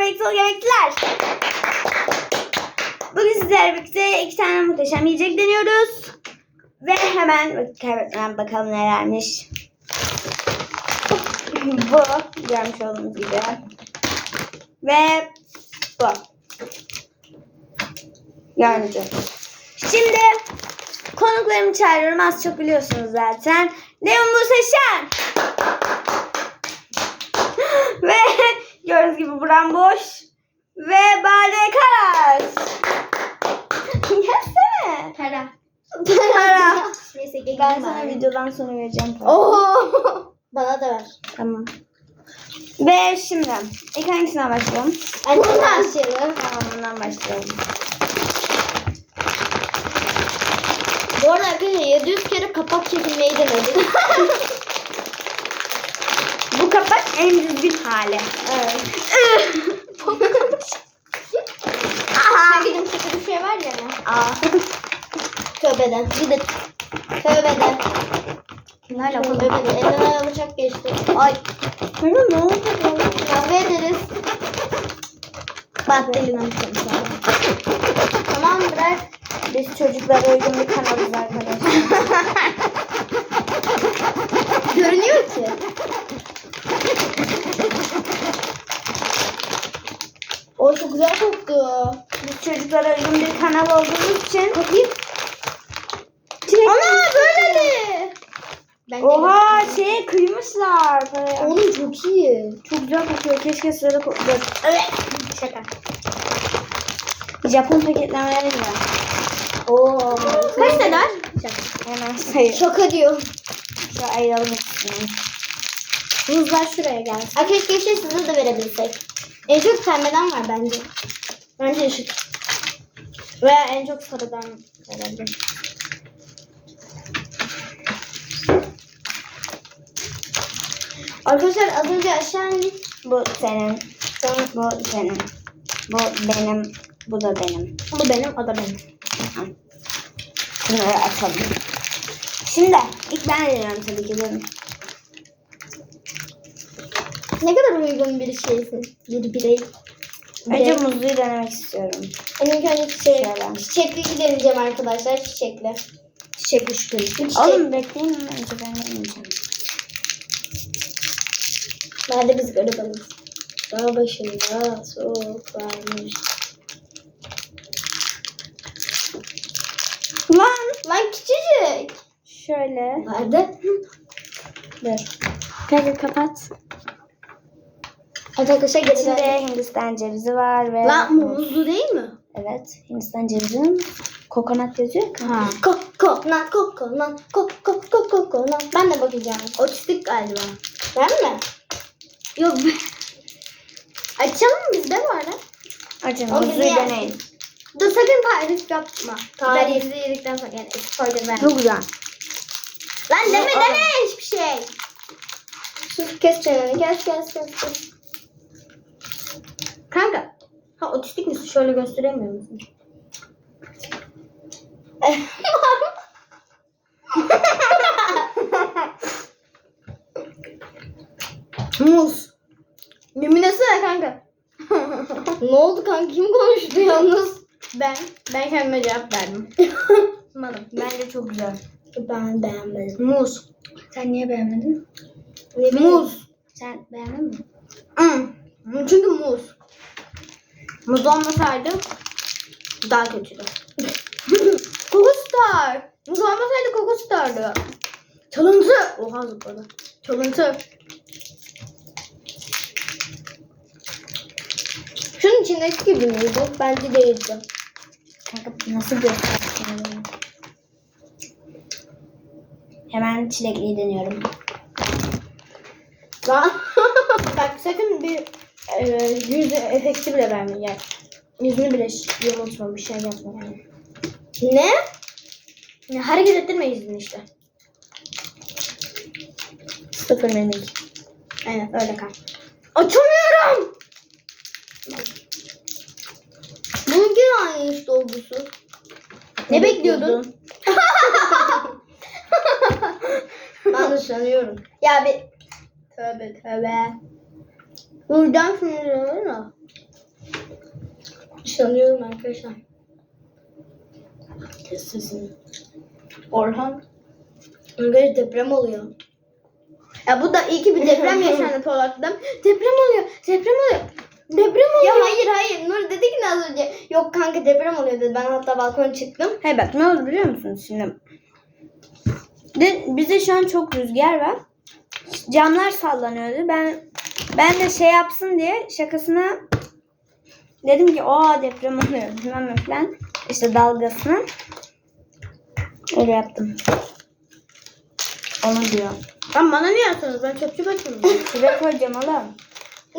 Beksol Yemekler. Bugün sizlerle birlikte iki tane muhteşem yiyecek deniyoruz. Ve hemen vakit kaybetmeden bakalım nelermiş. bu görmüş olduğunuz gibi. Ve bu. Gördüğünüz Şimdi konuklarımı çağırıyorum. Az çok biliyorsunuz zaten. Leon Muhteşem. Ve gördüğünüz gibi buram boş. Ve Bade Karas. Gelsene. Para. Para. Neyse gelin Ben sana bari. videodan sonra vereceğim para. Oo. Bana da ver. Tamam. Ve şimdi ilk hangisinden başlayalım? Hadi başlayalım. Tamam bundan başlayalım. Bu arada arkadaşlar 700 kere kapak çekilmeyi denedim. Kapak en düzgün hali. evet. Aha. Sanki bir şey var ya. Aa. Tövbeden. Bir de tövbeden. Nerede bu? Tövbeden. Ayağım uçak geçti. Ay. Sana ne oldu? Kavga ederiz. Bak dilim Tamam bırak. Biz çocuklara uygun bir kanalız arkadaşlar. Görünüyor ki. O çok güzel koktu. Biz çocuklara uygun bir kanal olduğumuz için Bakayım. Çilek- Ana böyle de. Ben de Oha şeye kıymışlar. paraya. Oğlum çok iyi. Çok güzel kokuyor. Keşke sırada kokuyor. Şaka. Japon paketlemeleri gibi. Oo. Kaç tane var? Hemen sayayım. Şaka diyor. Şu ayıralım ikisini. Muzlar şuraya gelsin. Aa, keşke şey size de verebilsek. En çok pembeden var bence. Bence ışık. Veya en çok sarıdan verebilir. Arkadaşlar az önce aşağı indik. Bu senin. Bu senin. Bu benim. Bu da benim. Bu benim, o da benim. Tamam. Bunları açalım. Şimdi ilk ben deniyorum tabii ki. Durun. Ne kadar uygun bir şeysin. Bir birey. Önce Birey. muzluyu denemek istiyorum. En ilk önce çiçek, Şöyle. çiçekli deneyeceğim arkadaşlar. Çiçekli. Çiçekli şu çiçek. Oğlum bekleyin önce ben deneyeceğim. Nerede biz garibanız? Dağ başında soğuk varmış. Lan. Lan küçücük. Şöyle. Nerede? Dur. Kanka kapat. Arkadaşlar geldik. Hindistan cevizi var ve... Lan muzlu değil mi? Evet. Hindistan cevizinin kokonat yazıyor. Ha. Kokonat, kokonat, kokonat, kokonat. Ben de bakacağım. Otistik galiba. Ben mi? Yok. Açalım mı bizde var lan? Açın O muzluyu güzel. deneyin. Dur sakın tarif yapma. Tarif. Tarif yedikten sonra yani spoiler verme. Çok güzel. Lan deme Aa. deme hiçbir şey. Sus kes çeneni kes kes kes kes. Kanka. Ha otistik misin? Şöyle gösteremiyor musun? Muz. Yeminlesene kanka. Ne oldu kanka? Kim konuştu yalnız? Ben. Ben kendime cevap verdim. Bana. Bence çok güzel. Ben beğenmedim. Muz. Sen niye beğenmedin? Muz. Sen beğendin mi? Hmm. Çünkü muz. Muz olmasaydı daha kötüydü. Koku Star. Muz olmasaydı Koku Star'dı. Çalıntı. Oha zıpladı. Çalıntı. İçindeki gibi miydi? Bence değildi. Kanka nasıl göstersin? Hemen çilekliyi deniyorum. Lan. Bak sakın bir e, yüz efekti bile verme yani. Yüzünü bile yamultma bir şey yapma yani. Ne? Ya, hareket ettirme yüzünü işte. Sıfır minik. Aynen öyle kal. Açamıyorum. Bununki de aynı işte olgusu. Ne bekliyordun? ben de sanıyorum. Ya bir tövbe tövbe. Buradan sinirleniyor mu? Sanıyorum arkadaşlar. Kes sesini. Orhan. Arkadaşlar deprem oluyor. Ya bu da iyi ki bir deprem yaşandı Polat'ta. Deprem oluyor. Deprem oluyor. Deprem oluyor. Ya hayır hayır. Nur dedi ki az önce. Yok kanka deprem oluyor dedi. Ben hatta balkona çıktım. Hey bak ne oldu biliyor musunuz şimdi? De, bize şu an çok rüzgar var. Camlar sallanıyordu. Ben ben de şey yapsın diye şakasına dedim ki o deprem oluyor bilmem ne falan. İşte dalgasına. Öyle yaptım. Onu diyor. Lan bana niye yaptınız? Ben çöpçü başım. Şuraya koyacağım oğlum.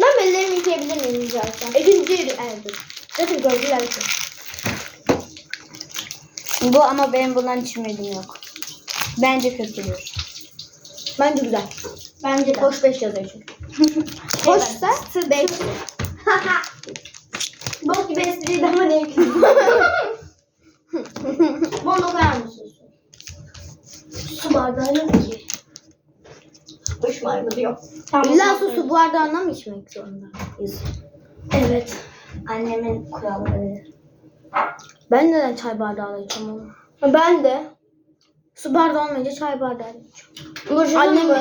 Ben ellerimi yıkayabilir miyim rica etsem? İkinci yeri. Evet dur. Zaten gördüler ki. Bu ama benim bundan hiç ümidim yok. Bence kötüdür. Bence güzel. Bence de. Hoş 5 yazıyor çünkü. Hoşsa 5. Bok gibi espriydi ama ne Bunu koyar mısın? Su bardağı yok ki. Duş bardağı yok. Tamam, İlla tamam. su su bardağından mı içmek zorundayız? Evet. Annemin kuralları. Ben neden çay bardağıyla içiyorum onu? Ben de. Su bardağı olmayınca çay bardağı içiyorum. Annem mi?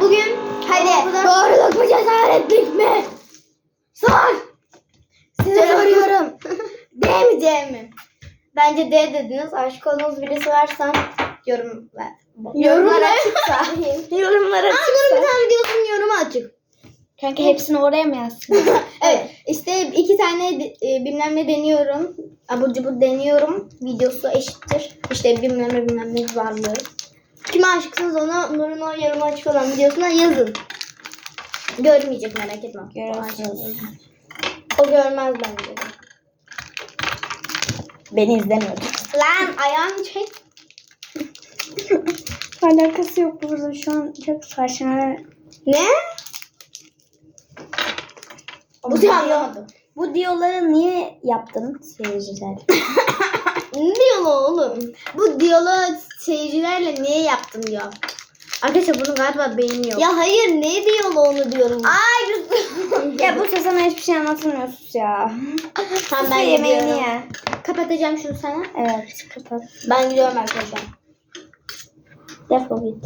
Bugün hadi doğruluk mu cesaretlik mi? Sor. Size soruyorum. D mi C mi? Bence D dediniz. Aşık olduğunuz birisi varsa yorum ver. Yorumlar açıksa. Yorumlara Aa, Nur'un bir tane videosunun yorumu açık. Kanka hepsini oraya mı yazsın? Evet işte iki tane e, bilmem ne deniyorum. Abur cubur deniyorum. Videosu eşittir. İşte bilmem ne bilmem ne varlığı. Kime aşıksınız ona Nur'un o yorumu açık olan videosuna yazın. Görmeyecek merak etme. Görürsünüz. O görmez bence. Beni izlemiyordu. Lan ayağını çek. Alakası yok burada şu an çok saçma. Ne? Bu şey anlamadım. Bu diyorları niye yaptın seyirciler? Ne diyaloğu oğlum? Bu diyaloğu seyircilerle niye yaptım diyor. Arkadaşlar bunu galiba beğeniyor. Ya hayır ne diyaloğunu diyorum. Ay ya bu sana hiçbir şey anlatmıyorsunuz ya. Tamam Ben ben yemeğini gidiyorum. ye. Kapatacağım şunu sana. Evet kapat. Ben gidiyorum arkadaşlar. Defol git.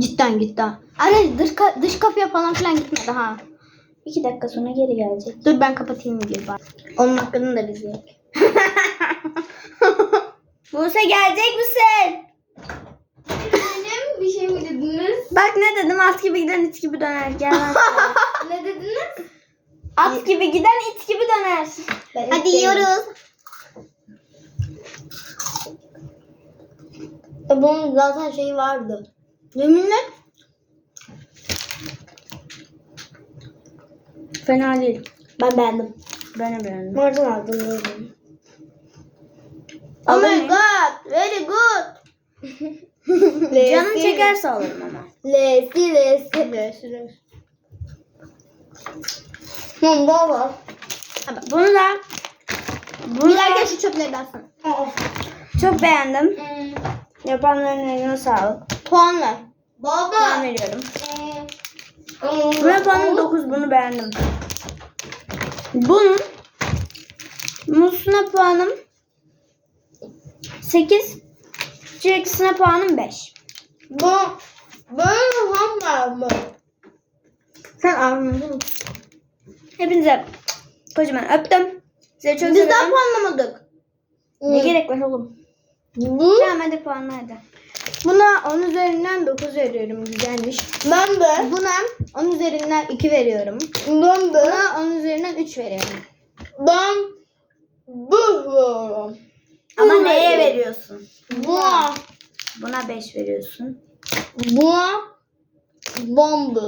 Cidden gitti ha. Anne dış, ka- dış kapıya falan filan gitme daha. İki dakika sonra geri gelecek. Dur ben kapatayım videoyu bari. Onun hakkını da biz yiyek. Buse gelecek misin? Benim bir şey mi dediniz? Bak ne dedim at gibi giden it gibi döner. Gel ne dediniz? at gibi giden it gibi döner. Hadi yiyoruz. E bunun zaten şeyi vardı. Yeminle Fena değil. ben beğendim. Ben de beğendim. Aldın böyle? Oh my mı? god, very good. Canın çekerse alırım ama. Lesi lesi. Lesi lesi. Hı, baba. Bunu da bunu da şu çöpleri de çok beğendim. Yapanların eline sağlık. Puan ver. Ben Baba. veriyorum. Buna puanım 9 bunu beğendim. Bunun musuna puanım 8. Çileklisine puanım 5. Bu böyle hamburger mı? Sen anladın Hepinize kocaman öptüm. Size çok Biz daha seviyorum. puanlamadık. Ne gerek var oğlum? Bu Tamam hadi puanla hadi. buna 10 üzerinden 9 veriyorum. Güzelmiş. Ben de. Buna 10 üzerinden 2 veriyorum. Ben de. Buna 10 üzerinden 3 veriyorum. Ben bu. Ama Bu neye veriyorum. veriyorsun? Buna. Buna 5 veriyorsun. Buna bomba.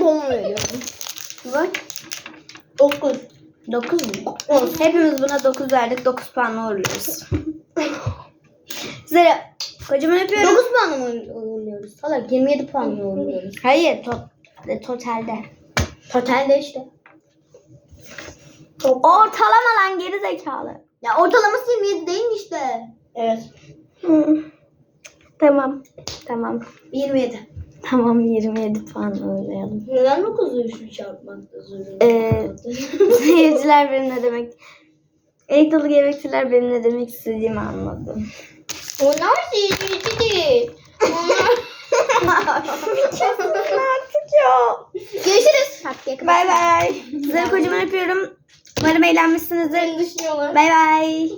bomba veriyorum. Bak 9. 9 mu? Hepimiz buna 9 verdik. 9 puanla uğurluyoruz. Size kocaman öpüyorum. 9 puanla mı uğurluyoruz? Salak 27 puanla uğurluyoruz. Hayır to e, totalde. Totalde işte. Ortalama lan geri zekalı. Ya ortalaması 27 değil mi işte? Evet. Tamam. Tamam. 27. Tamam 27 puan uygulayalım. Neden 9'u çarpmakta zorunda? Ee, seyirciler benim ne demek dalı gerektiler benim ne demek istediğimi anladı. Onlar seyirci değil. Onlar... Artık ya. Görüşürüz. Bay bay. Sizleri kocaman öpüyorum. Umarım eğlenmişsinizdir. Beni düşünüyorlar. Bay bay.